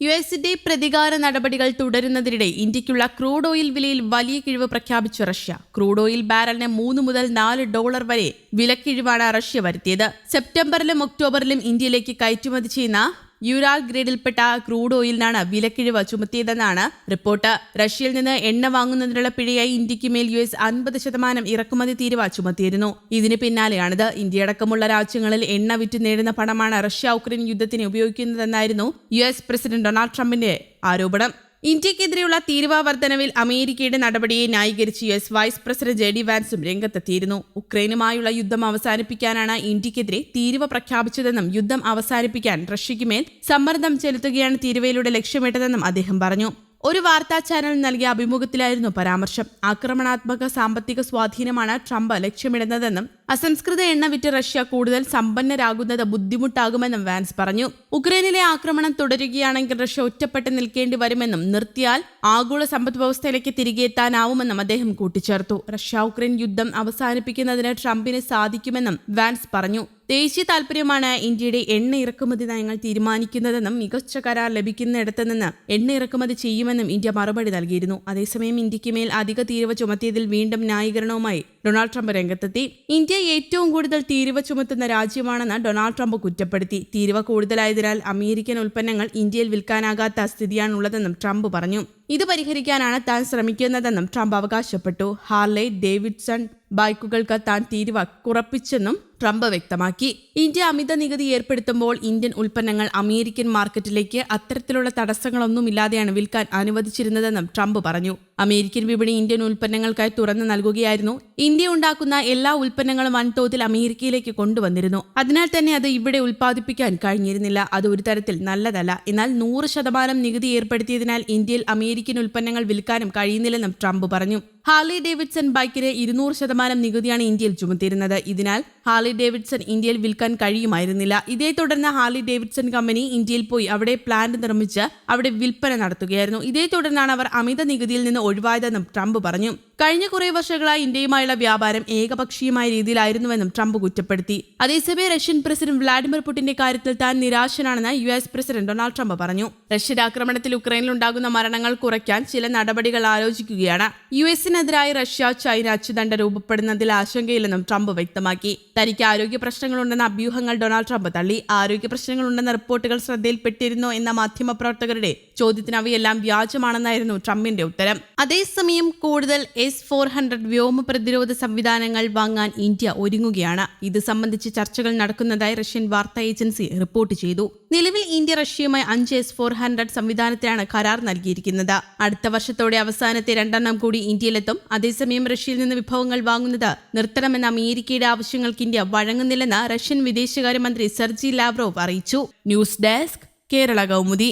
U എസിന്റെ പ്രതികാര നടപടികൾ തുടരുന്നതിനിടെ ഇന്ത്യയ്ക്കുള്ള ക്രൂഡ് ഓയിൽ വിലയിൽ വലിയ കിഴിവ് പ്രഖ്യാപിച്ചു റഷ്യ. ക്രൂഡ് ഓയിൽ ബാരലിന് മൂന്ന് മുതൽ നാല് ഡോളർ വരെ വിലക്കിഴിവാണ് റഷ്യ വരുത്തിയത്. സെപ്റ്റംബറിലും ഒക്ടോബറിലും ഇന്ത്യയിലേക്ക് കയറ്റുമതി ചെയ്യുന്ന യുരാൽ ഗ്രേഡിൽപ്പെട്ട ക്രൂഡ് ഓയിലിനാണ് വിലക്കിഴിവ് ചുമത്തിയതെന്നാണ് റിപ്പോർട്ട്. റഷ്യയിൽ നിന്ന് എണ്ണ വാങ്ങുന്നതിനുള്ള പിഴയായി ഇന്ത്യയ്ക്ക് മേൽ യു എസ് അൻപത് ശതമാനം ഇറക്കുമതി തീരുവ ചുമത്തിയിരുന്നു. ഇതിന് പിന്നാലെയാണിത്. ഇന്ത്യയടക്കമുള്ള രാജ്യങ്ങളിൽ എണ്ണ വിറ്റ് നേടുന്ന പണമാണ് റഷ്യ ഉക്രൈൻ യുദ്ധത്തിന് ഉപയോഗിക്കുന്നതെന്നായിരുന്നു യു എസ് പ്രസിഡന്റ് ഡൊണാൾഡ് ട്രംപിന്റെ ആരോപണം. ഇന്ത്യക്കെതിരെയുള്ള തീരുവ വർധനവിൽ അമേരിക്കയുടെ നടപടിയെ ന്യായീകരിച്ച് U S vice president J D വാൻസും രംഗത്തെത്തിയിരുന്നു. ഉക്രൈനുമായുള്ള യുദ്ധം അവസാനിപ്പിക്കാനാണ് ഇന്ത്യക്കെതിരെ തീരുവ പ്രഖ്യാപിച്ചതെന്നും യുദ്ധം അവസാനിപ്പിക്കാൻ റഷ്യയ്ക്ക് മേൽ സമ്മർദ്ദം ചെലുത്തുകയാണ് തീരുവയിലൂടെ ലക്ഷ്യമിട്ടതെന്നും അദ്ദേഹം പറഞ്ഞു. ഒരു വാർത്താ ചാനൽ നൽകിയ അഭിമുഖത്തിലായിരുന്നു പരാമർശം. ആക്രമണാത്മക സാമ്പത്തിക സ്വാധീനമാണ് ട്രംപ് ലക്ഷ്യമിടുന്നതെന്നും അസംസ്കൃത എണ്ണ വിറ്റ് റഷ്യ കൂടുതൽ സമ്പന്നരാകുന്നത് ബുദ്ധിമുട്ടാകുമെന്നും വാൻസ് പറഞ്ഞു. ഉക്രൈനിലെ ആക്രമണം തുടരുകയാണെങ്കിൽ റഷ്യ ഒറ്റപ്പെട്ട് നിൽക്കേണ്ടി വരുമെന്നും നിർത്തിയാൽ ആഗോള സമ്പദ് വ്യവസ്ഥയിലേക്ക് തിരികെ എത്താനാവുമെന്നും അദ്ദേഹം കൂട്ടിച്ചേർത്തു. റഷ്യ ഉക്രൈൻ യുദ്ധം അവസാനിപ്പിക്കുന്നതിന് ട്രംപിന് സാധിക്കുമെന്നും വാൻസ് പറഞ്ഞു. ദേശീയ താൽപര്യമാണ് ഇന്ത്യയുടെ എണ്ണ ഇറക്കുമതി നയങ്ങൾ തീരുമാനിക്കുന്നതെന്നും മികച്ച കരാർ ലഭിക്കുന്നിടത്ത് നിന്ന് എണ്ണ ഇറക്കുമതി ചെയ്യുമെന്നും ഇന്ത്യ മറുപടി നൽകിയിരുന്നു. അതേസമയം ഇന്ത്യയ്ക്ക് മേൽ അധിക തീരുവ ചുമത്തിയതിൽ വീണ്ടും ന്യായീകരണവുമായി ഡൊണാൾഡ് ട്രംപ് രംഗത്തെത്തി. ഇന്ത്യ ഏറ്റവും കൂടുതൽ തീരുവ ചുമത്തുന്ന രാജ്യമാണെന്ന് ഡൊണാൾഡ് ട്രംപ് കുറ്റപ്പെടുത്തി. തീരുവ കൂടുതലായതിനാൽ അമേരിക്കൻ ഉൽപ്പന്നങ്ങൾ ഇന്ത്യയിൽ വിൽക്കാനാകാത്ത സ്ഥിതിയാണുള്ളതെന്നും ട്രംപ് പറഞ്ഞു. ഇത് പരിഹരിക്കാനാണ് താൻ ശ്രമിക്കുന്നതെന്നും ട്രംപ് അവകാശപ്പെട്ടു. ഹാർലെ ഡേവിഡ്സൺ ബൈക്കുകൾക്ക് താൻ തീരുവ കുറപ്പിച്ചെന്നും ട്രംപ് വ്യക്തമാക്കി. ഇന്ത്യ അമിത നികുതി ഏർപ്പെടുത്തുമ്പോൾ ഇന്ത്യൻ ഉൽപ്പന്നങ്ങൾ അമേരിക്കൻ മാർക്കറ്റിലേക്ക് അത്തരത്തിലുള്ള തടസ്സങ്ങളൊന്നുമില്ലാതെയാണ് വിൽക്കാൻ അനുവദിച്ചിരുന്നതെന്നും ട്രംപ് പറഞ്ഞു. അമേരിക്കൻ വിപണി ഇന്ത്യൻ ഉൽപ്പന്നങ്ങൾക്കായി തുറന്നു നൽകുകയായിരുന്നു. ഇന്ത്യ ഉണ്ടാക്കുന്ന എല്ലാ ഉൽപ്പന്നങ്ങളും വൻതോതിൽ അമേരിക്കയിലേക്ക് കൊണ്ടുവന്നിരുന്നു. അതിനാൽ തന്നെ അത് ഇവിടെ ഉൽപ്പാദിപ്പിക്കാൻ കഴിഞ്ഞിരുന്നില്ല. അത് ഒരു തരത്തിൽ നല്ലതല്ല. എന്നാൽ നൂറ് ശതമാനം നികുതി ഏർപ്പെടുത്തിയതിനാൽ ഇന്ത്യയിൽ അമേരിക്കൻ ഉൽപ്പന്നങ്ങൾ വിൽക്കാനും കഴിയുന്നില്ലെന്നും ട്രംപ് പറഞ്ഞു ഹാർലി ഡേവിഡ്സൺ ബൈക്കിന് ഇരുന്നൂറ് ശതമാനം നികുതിയാണ് ഇന്ത്യയിൽ ചുമത്തിയിരുന്നത്. ഇതിനാൽ ഹാർലി ഡേവിഡ്സൺ ഇന്ത്യയിൽ വിൽക്കാൻ കഴിയുമായിരുന്നില്ല. ഇതേ തുടർന്ന് ഹാർലി ഡേവിഡ്സൺ കമ്പനി ഇന്ത്യയിൽ പോയി അവിടെ പ്ലാന്റ് നിർമ്മിച്ച് അവിടെ വിൽപ്പന നടത്തുകയായിരുന്നു. ഇതേ തുടർന്നാണ് അവർ അമിത നികുതിയിൽ നിന്ന് ഒഴിവായതെന്നും ട്രംപ് പറഞ്ഞു. കഴിഞ്ഞ കുറേ വർഷങ്ങളായി ഇന്ത്യയുമായുള്ള വ്യാപാരം ഏകപക്ഷീയമായ രീതിയിലായിരുന്നുവെന്നും ട്രംപ് കുറ്റപ്പെടുത്തി. അതേസമയം റഷ്യൻ പ്രസിഡന്റ് വ്ളാഡിമിർ പുടിന്റെ കാര്യത്തിൽ താൻ നിരാശനാണെന്ന് U S president Donald Trump പറഞ്ഞു. റഷ്യൻ ആക്രമണത്തിൽ ഉക്രൈനിൽ ഉണ്ടാകുന്ന മരണങ്ങൾ കുറയ്ക്കാൻ ചില നടപടികൾ ആലോചിക്കുകയാണ്. യു എസിനെതിരായി റഷ്യ ചൈന അച്ചുതണ്ട രൂപപ്പെടുന്നതിൽ ആശങ്കയില്ലെന്നും ട്രംപ് വ്യക്തമാക്കി. തനിക്ക് ആരോഗ്യ പ്രശ്നങ്ങളുണ്ടെന്ന അഭ്യൂഹങ്ങൾ ഡൊണാൾഡ് ട്രംപ് തള്ളി. ആരോഗ്യ പ്രശ്നങ്ങളുണ്ടെന്ന റിപ്പോർട്ടുകൾ ശ്രദ്ധയിൽപ്പെട്ടിരുന്നോ എന്ന മാധ്യമപ്രവർത്തകരുടെ ചോദ്യത്തിന് അവയെല്ലാം വ്യാജമാണെന്നായിരുന്നു ട്രംപിന്റെ ഉത്തരം. അതേസമയം കൂടുതൽ എസ് ഫോർ ഹൺഡ്രഡ് വ്യോമ പ്രതിരോധ സംവിധാനങ്ങൾ വാങ്ങാൻ ഇന്ത്യ ഒരുങ്ങുകയാണ്. ഇത് സംബന്ധിച്ച് ചർച്ചകൾ നടക്കുന്നതായി റഷ്യൻ വാർത്താ ഏജൻസി റിപ്പോർട്ട് ചെയ്തു. നിലവിൽ ഇന്ത്യ റഷ്യയുമായി അഞ്ച് എസ് ഫോർ ഹൺഡ്രഡ് സംവിധാനത്തിലാണ് കരാർ നൽകിയിരിക്കുന്നത്. അടുത്ത വർഷത്തോടെ അവസാനത്തെ രണ്ടെണ്ണം കൂടി ഇന്ത്യയിലെത്തും. അതേസമയം റഷ്യയിൽ നിന്ന് വിഭവങ്ങൾ വാങ്ങുന്നത് നിർത്തണമെന്ന അമേരിക്കയുടെ ആവശ്യങ്ങൾക്ക് ഇന്ത്യ വഴങ്ങുന്നില്ലെന്ന് റഷ്യൻ വിദേശകാര്യമന്ത്രി സെർജി ലാവ്റോവ് അറിയിച്ചു. News desk Kerala Kaumudi.